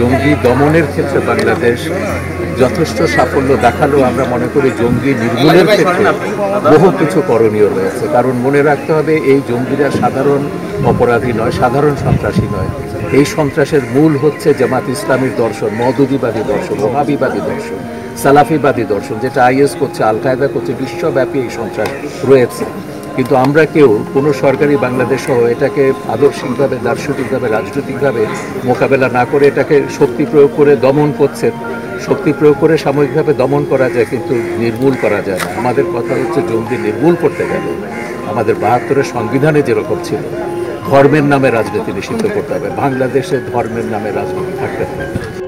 জঙ্গি দমনের ক্ষেত্রে বাংলাদেশ যথেষ্ট সাফল্য দেখাল আমরা মনে করি জঙ্গি নির্মূলের ক্ষেত্রে বহু কিছু করণীয় রয়েছে। কারণ মনে রাখতে হবে, এই জঙ্গিরা সাধারণ অপরাধী নয়, সাধারণ সন্ত্রাসী নয়। এই সন্ত্রাসের মূল হচ্ছে জামাত ইসলামীর দর্শন, মদুদিবাদী দর্শন, মহাবিবাদী দর্শন, সালাফিবাদী দর্শন, যেটা আইএস করছে আল কায়দা করছে, বিশ্বব্যাপী এই সন্ত্রাস রয়েছে। কিন্তু আমরা কেউ, কোনো সরকারি বাংলাদেশ সহ এটাকে আদর্শিকভাবে, দার্শনিকভাবে, রাজনৈতিকভাবে মোকাবেলা না করে এটাকে শক্তি প্রয়োগ করে দমন করছেন শক্তি প্রয়োগ করে সাময়িকভাবে দমন করা যায় কিন্তু নির্মূল করা যায় না। আমাদের কথা হচ্ছে জঙ্গি নির্মূল করতে গেলে। আমাদের বাহাত্তরের সংবিধানে যেরকম ছিল, ধর্মের নামে রাজনীতি নিষিদ্ধ করতে হবে। বাংলাদেশে ধর্মের নামে রাজনীতি থাকতে হবে।